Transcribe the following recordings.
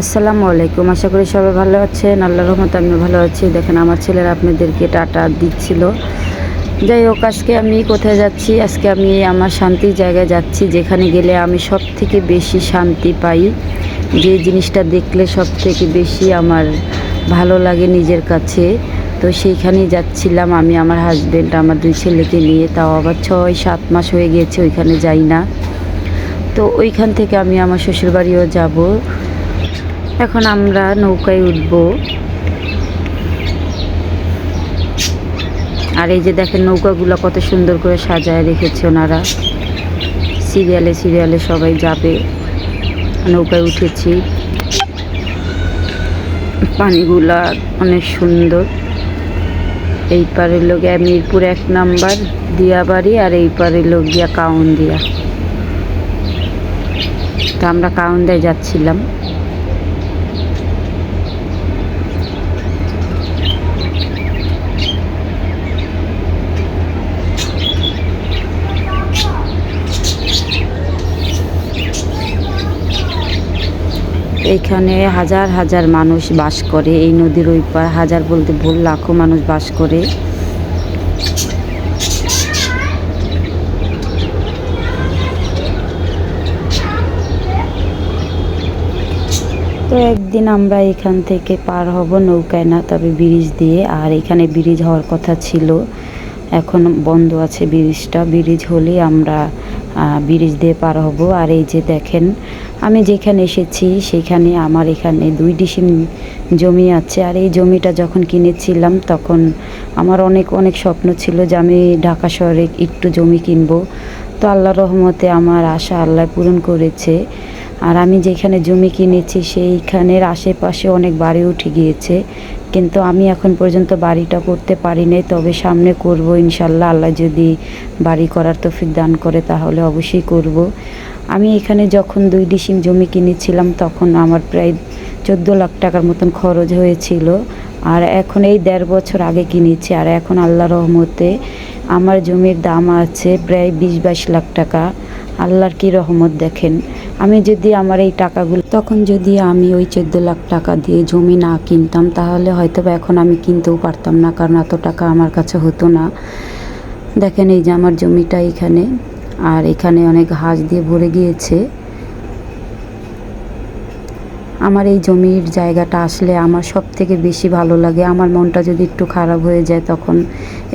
আসসালামু আলাইকুম। আশা করি সবাই ভালো আছেন। আল্লাহ রহমত আমিও ভালো আছি। দেখেন, আমার ছেলেরা আপনাদেরকে টাটা দিচ্ছিল। যাই হোক, আজকে আমি কোথায় যাচ্ছি? আজকে আমি আমার শান্তির জায়গায় যাচ্ছি, যেখানে গেলে আমি সব থেকে বেশি শান্তি পাই। যে জিনিসটা দেখলে সব থেকে বেশি আমার ভালো লাগে নিজের কাছে। তো সেইখানেই যাচ্ছিলাম আমি, আমার হাজব্যান্ড আমার দুই ছেলেকে নিয়ে। তাও আবার ছয়, সাত মাস হয়ে গিয়েছে, ওইখানে যাই না। তো ওইখান থেকে আমি আমার শ্বশুরবাড়িও যাব। এখন আমরা নৌকায় উঠব। আর এই যে দেখেন নৌকাগুলো কত সুন্দর করে সাজায় রেখেছে ওনারা। সিরিয়ালে সিরিয়ালে সবাই যাবে। নৌকায় উঠেছি। পানিগুলা অনেক সুন্দর। এই পারে লোক মিরপুর এক নাম্বার দিয়াবাড়ি আর এই পারে লোক গিয়া কাউন দিয়া তো আমরা কাউন্দায় যাচ্ছিলাম। এইখানে হাজার হাজার মানুষ বাস করে, এই নদীর ওই পার হাজার বলতে ভুল লাখো মানুষ বাস করে। তো একদিন আমরা এখান থেকে পার হব নৌকায় না তবে ব্রিজ দিয়ে, আর এখানে ব্রিজ হওয়ার কথা ছিল। এখন বন্ধ আছে ব্রিজটা, ব্রিজ হলেই আমরা ব্রিজ দিয়ে পার হব। আর এই যে দেখেন, আমি যেখানে এসেছি সেখানে আমার এখানে দুই ডিসিম জমি আছে। আর এই জমিটা যখন কিনেছিলাম তখন আমার অনেক অনেক স্বপ্ন ছিল যে আমি ঢাকা শহরে একটু জমি কিনবো। তো আল্লাহ রহমতে আমার আশা আল্লাহ পূরণ করেছে। আর আমি যেখানে জমি কিনেছি, সেইখানের আশেপাশে অনেক বাড়ি উঠে গিয়েছে। কিন্তু আমি এখন পর্যন্ত বাড়িটা করতে পারি নাই, তবে সামনে করব ইনশাল্লাহ। আল্লাহ যদি বাড়ি করার তৌফিক দান করে, তাহলে অবশ্যই করব। আমি এখানে যখন দুই ডিসিম জমি কিনেছিলাম, তখন আমার প্রায় চোদ্দ লাখ টাকার মতন খরচ হয়েছিল। আর এখন এই দেড় বছর আগে কিনেছি, আর এখন আল্লাহ রহমতে আমার জমির দাম আছে প্রায় বিশ বাইশ লাখ টাকা। আল্লাহর কি রহমত দেখেন। আমি যদি আমার এই টাকাগুলো তখন যদি আমি ওই চোদ্দ লাখ টাকা দিয়ে জমি না কিনতাম, তাহলে হয়তো বা এখন আমি কিনতেও পারতাম না, কারণ এত টাকা আমার কাছে হতো না। দেখেন এই যে আমার জমিটা এখানে, আর এখানে অনেক হাঁস দিয়ে ভরে গিয়েছে। আমার এই জমির জায়গাটা আসলে আমার সব থেকে বেশি ভালো লাগে। আমার মনটা যদি একটু খারাপ হয়ে যায় তখন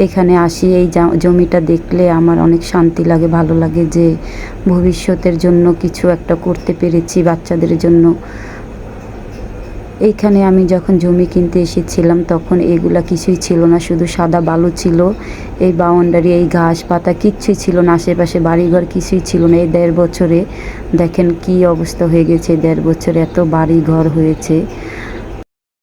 এখানে আসি, এই জমিটা দেখলে আমার অনেক শান্তি লাগে, ভালো লাগে যে ভবিষ্যতের জন্য কিছু একটা করতে পেরেছি, বাচ্চাদের জন্য। এইখানে আমি যখন জমি কিনতে এসেছিলাম, তখন এগুলা কিছুই ছিল না, শুধু সাদা বালু ছিল। এই বাউন্ডারি, এই ঘাস পাতা কিচ্ছুই ছিল না, আশেপাশে বাড়িঘর কিছুই ছিল না। এই দেড় বছরে দেখেন কি অবস্থা হয়ে গেছে দেড় বছরে এত বাড়ি ঘর হয়েছে।